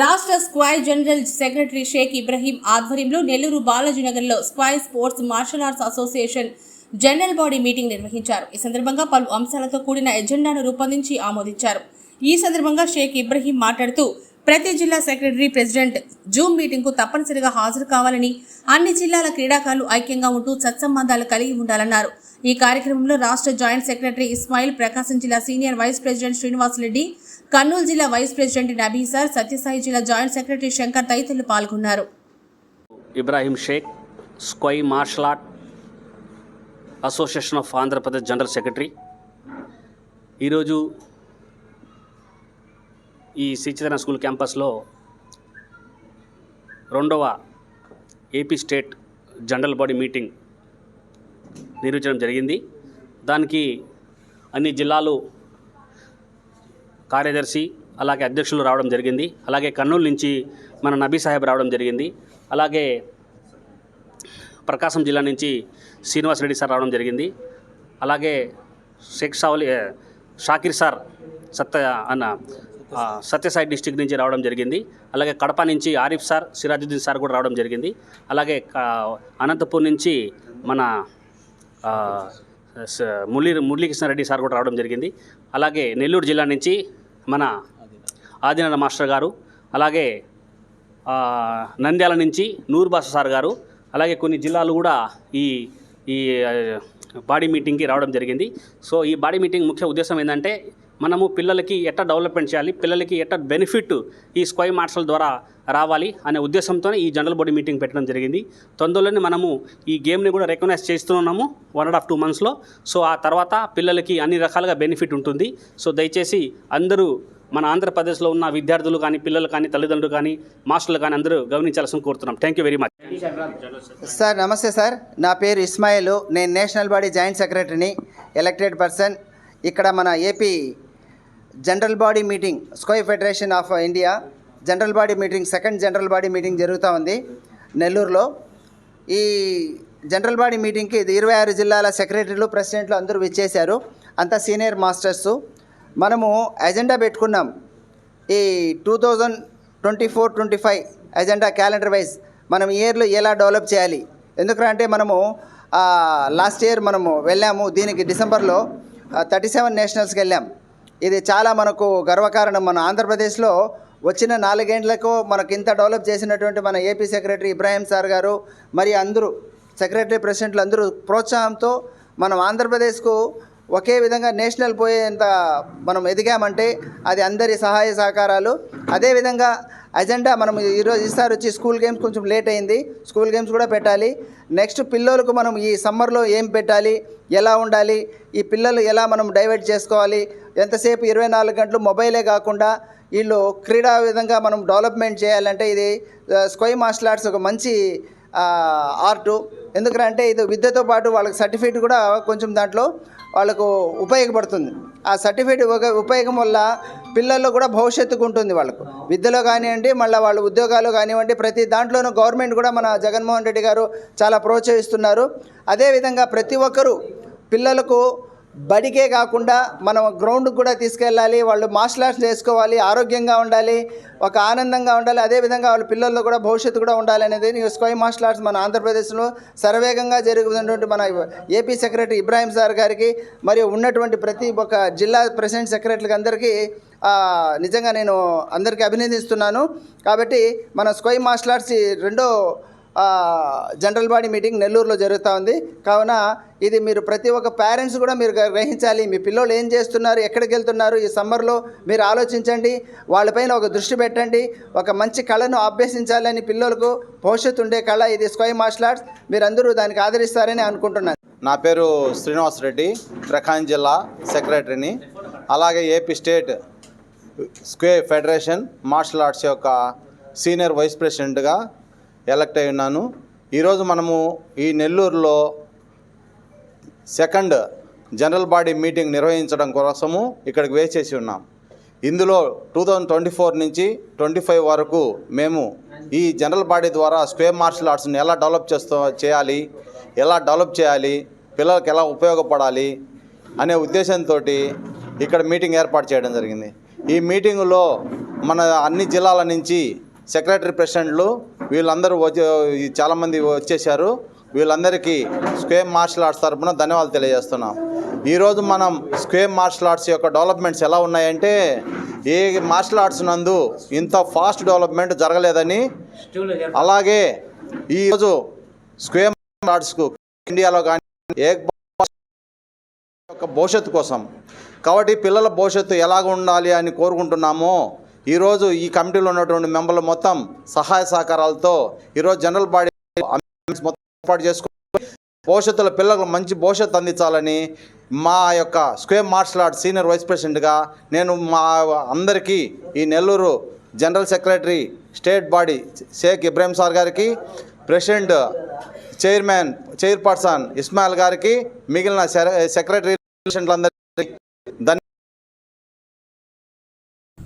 రాష్ట్ర Sqay general secretary Sheikh Ibrahim ఆధ్వర్యంలో Nellore బాలాజీనగర్లో Sqay sports martial arts association general body meeting నిర్వహించారు. ఈ సందర్భంగా పలు అంశాలతో కూడిన ఎజెండాను రూపొందించి ఆమోదించారు. ఈ సందర్భంగా షేక్ ఇబ్రహీం మాట్లాడుతూ ప్రతి జిల్లా సెక్రటరీ ప్రెసిడెంట్ జూమ్ మీటింగ్కు తప్పనిసరిగా హాజరు కావాలని అన్ని జిల్లాల క్రీడాకారులు ఐక్యంగా ఉంటూ సత్సంబంధాలు కలిగి ఉండాలన్నారు. ఈ కార్యక్రమంలో రాష్ట్ర జాయింట్ సెక్రటరీ ఇస్మాయిల్ ప్రకాశం జిల్లా senior vice president Srinivasa Reddy Kurnool జిల్లా వైస్ ప్రెసిడెంట్ నబీసార్ సత్యసాయి జిల్లా జాయింట్ సెక్రటరీ శంకర్ తదితరులు పాల్గొన్నారు. Ibrahim Sheikh Sqay martial art association of Andhra Pradesh general secretary. ఈరోజు ఈ శ్రీచైతన్య స్కూల్ క్యాంపస్లో రెండవ AP state general body meeting నిర్వహించడం జరిగింది. దానికి అన్ని జిల్లాలు కార్యదర్శి అలాగే అధ్యక్షులు రావడం జరిగింది. అలాగే కర్నూలు నుంచి మన నబీ సాహెబ్ రావడం జరిగింది. అలాగే ప్రకాశం జిల్లా నుంచి శ్రీనివాస్ రెడ్డి సార్ రావడం జరిగింది. అలాగే షేక్ సావలి షాకిర్ సార్ సత్య అన్న సత్యసాయి డిస్టిక్ నుంచి రావడం జరిగింది. అలాగే కడప నుంచి ఆరిఫ్ సార్ సిరాజుద్దీన్ సార్ కూడా రావడం జరిగింది. అలాగే అనంతపూర్ నుంచి మన ఆ, స- మురళీ మురళీకృష్ణారెడ్డి సార్ కూడా రావడం జరిగింది. అలాగే నెల్లూరు జిల్లా నుంచి మన ఆదినారాయణ మాస్టర్ గారు అలాగే నంద్యాల నుంచి నూర్బాస సార్ గారు అలాగే కొన్ని జిల్లాలు కూడా ఈ ఈ బాడీ మీటింగ్కి రావడం జరిగింది. సో ఈ బాడీ మీటింగ్ ముఖ్య ఉద్దేశం ఏంటంటే మనము పిల్లలకి ఎట్లా డెవలప్మెంట్ చేయాలి పిల్లలకి ఎట్లా బెనిఫిట్ ఈ స్క్వై మార్షల్ ద్వారా రావాలి అనే ఉద్దేశంతోనే ఈ జనరల్ బాడీ మీటింగ్ పెట్టడం జరిగింది. తొందరలోనే మనము ఈ గేమ్ని కూడా రికగ్నైజ్ చేస్తున్నాము వన్ అండ్ హాఫ్ టూ మంత్స్లో. సో ఆ తర్వాత పిల్లలకి అన్ని రకాలుగా బెనిఫిట్ ఉంటుంది. సో దయచేసి అందరూ మన ఆంధ్రప్రదేశ్లో ఉన్న విద్యార్థులు కానీ పిల్లలు కానీ తల్లిదండ్రులు కానీ మాస్టర్లు కానీ అందరూ గమనించాల్సిన కోరుతున్నాం. Thank you very much sir నమస్తే సార్. నా పేరు ఇస్మాయిల్. నేను నేషనల్ బాడీ జాయింట్ సెక్రటరీని ఎలక్టెడ్ పర్సన్. ఇక్కడ మన AP general body meeting Sqay federation of India general body meeting second general body meeting జరుగుతూ ఉంది నెల్లూరులో. ఈ జనరల్ బాడీ మీటింగ్కి ఇది ఇరవై ఆరు జిల్లాల సెక్రటరీలు ప్రెసిడెంట్లు అందరూ విచ్చేశారు. అంతా సీనియర్ మాస్టర్సు. మనము ఎజెండా పెట్టుకున్నాం. ఈ two thousand twenty four twenty five agenda calendar wise మనం ఇయర్లో ఎలా డెవలప్ చేయాలి? ఎందుకంటే మనము లాస్ట్ ఇయర్ మనము వెళ్ళాము. దీనికి డిసెంబర్లో థర్టీ సెవెన్ నేషనల్స్కి వెళ్ళాం. ఇది చాలా మనకు గర్వకారణం. మన ఆంధ్రప్రదేశ్లో వచ్చిన నాలుగేండ్లకు మనకు ఇంత డెవలప్ చేసినటువంటి మన ఏపీ సెక్రటరీ ఇబ్రాహీం సార్ గారు మరి అందరూ సెక్రటరీ ప్రెసిడెంట్లు అందరూ ప్రోత్సాహంతో మనం ఆంధ్రప్రదేశ్కు ఒకే విధంగా నేషనల్ పోయేంత మనం ఎదిగామంటే అది అందరి సహాయ సహకారాలు. అదేవిధంగా అజెండా మనం ఈరోజు ఈసారి వచ్చి స్కూల్ గేమ్స్ కొంచెం లేట్ అయింది. స్కూల్ గేమ్స్ కూడా పెట్టాలి. నెక్స్ట్ పిల్లలకు మనం ఈ సమ్మర్లో ఏం పెట్టాలి? ఎలా ఉండాలి? ఈ పిల్లలు ఎలా మనం డైవర్ట్ చేసుకోవాలి? ఎంతసేపు? ఇరవై నాలుగు గంటలు మొబైలే కాకుండా వీళ్ళు క్రీడా విధంగా మనం డెవలప్మెంట్ చేయాలంటే ఇది స్క్వై మార్షల్ ఆర్ట్స్ ఒక మంచి ఆర్టు ఎందుకంటే ఇది విద్యతో పాటు వాళ్ళకి సర్టిఫికేట్ కూడా కొంచెం దాంట్లో వాళ్ళకు ఉపయోగపడుతుంది. ఆ సర్టిఫికేట్ ఉపయోగం వల్ల పిల్లల్లో కూడా భవిష్యత్తుకు ఉంటుంది వాళ్ళకు. విద్యలో కానివ్వండి మళ్ళీ వాళ్ళ ఉద్యోగాలు కానివ్వండి ప్రతి దాంట్లోనూ గవర్నమెంట్ కూడా మన జగన్మోహన్ రెడ్డి గారు చాలా ప్రోత్సహిస్తున్నారు. అదేవిధంగా ప్రతి ఒక్కరూ పిల్లలకు బడికే కాకుండా మనం గ్రౌండ్కి కూడా తీసుకెళ్ళాలి వాళ్ళు మార్షల్ ఆర్ట్స్ నేర్చుకోవాలి ఆరోగ్యంగా ఉండాలి ఒక ఆనందంగా ఉండాలి అదేవిధంగా వాళ్ళ పిల్లల్లో కూడా భవిష్యత్తు కూడా ఉండాలి అనేది స్కై స్క్వై మార్షల్ ఆర్ట్స్ మన ఆంధ్రప్రదేశ్లో శరవేగంగా జరుగుతున్నటువంటి మన ఏపీ సెక్రటరీ ఇబ్రాహీం సార్ గారికి మరియు ఉన్నటువంటి ప్రతి ఒక్క జిల్లా ప్రెసిడెంట్ సెక్రటరీకి అందరికీ నిజంగా నేను అందరికీ అభినందిస్తున్నాను. కాబట్టి మన స్క్వై మార్షల్ ఆర్ట్స్ రెండో జనరల్ బాడీ మీటింగ్ నెల్లూరులో జరుగుతూ ఉంది. కావున ఇది మీరు ప్రతి ఒక్క పేరెంట్స్ కూడా మీరు గ్రహించాలి. మీ పిల్లలు ఏం చేస్తున్నారు ఎక్కడికి వెళ్తున్నారు ఈ సమ్మర్లో మీరు ఆలోచించండి. వాళ్ళపైన ఒక దృష్టి పెట్టండి. ఒక మంచి కళను అభ్యసించాలని పిల్లలకు భవిష్యత్తు ఉండే కళ. ఇది స్క్వై మార్షల్ ఆర్ట్స్. మీరందరూ దానికి ఆదరిస్తారని అనుకుంటున్నాను. నా పేరు శ్రీనివాస్ రెడ్డి. ప్రకాశం జిల్లా సెక్రటరీని. అలాగే AP state Sqay federation martial arts యొక్క సీనియర్ వైస్ ప్రెసిడెంట్గా ఎలక్ట్ అయి ఉన్నాను. ఈరోజు మనము ఈ నెల్లూరులో సెకండ్ జనరల్ బాడీ మీటింగ్ నిర్వహించడం కోసము ఇక్కడికి వేచేసి ఉన్నాం. ఇందులో టూ థౌజండ్ ట్వంటీ ఫోర్ నుంచి ట్వంటీ ఫైవ్ వరకు మేము ఈ జనరల్ బాడీ ద్వారా స్క్వేర్ మార్షల్ ఆర్ట్స్ని ఎలా డెవలప్ చేస్తూ చేయాలి ఎలా డెవలప్ చేయాలి పిల్లలకు ఎలా ఉపయోగపడాలి అనే ఉద్దేశంతో ఇక్కడ మీటింగ్ ఏర్పాటు చేయడం జరిగింది. ఈ మీటింగులో మన అన్ని జిల్లాల నుంచి సెక్రటరీ ప్రెసిడెంట్లు వీళ్ళందరూ వచ్చే చాలామంది వచ్చేసారు వీళ్ళందరికీ స్క్వేర్ మార్షల్ ఆర్ట్స్ తరపున ధన్యవాదాలు తెలియజేస్తున్నాం. ఈరోజు మనం స్క్వేర్ మార్షల్ ఆర్ట్స్ యొక్క డెవలప్మెంట్స్ ఎలా ఉన్నాయంటే ఏ మార్షల్ ఆర్ట్స్ నందు ఇంత ఫాస్ట్ డెవలప్మెంట్ జరగలేదని. అలాగే ఈరోజు స్క్వేర్ మార్షల్ ఆర్ట్స్కు ఇండియాలో కానీ ఏ యొక్క భవిష్యత్తు కోసం. కాబట్టి పిల్లల భవిష్యత్తు ఎలాగ ఉండాలి అని కోరుకుంటున్నామో ఈరోజు ఈ కమిటీలో ఉన్నటువంటి మెంబర్లు మొత్తం సహాయ సహకారాలతో ఈరోజు జనరల్ బాడీ మొత్తం ఏర్పాటు చేసుకుని భవిష్యత్తులో పిల్లలకు మంచి భవిష్యత్తు అందించాలని మా యొక్క Sqay martial art senior vice ప్రెసిడెంట్గా నేను మా అందరికీ ఈ Nellore general secretary state body Sheikh Ibrahim sir గారికి ప్రెసిడెంట్ చైర్మన్ చైర్పర్సన్ ఇస్మాయిల్ గారికి మిగిలిన సెక్రటరీ అందరికీ ధన్యవాదాలు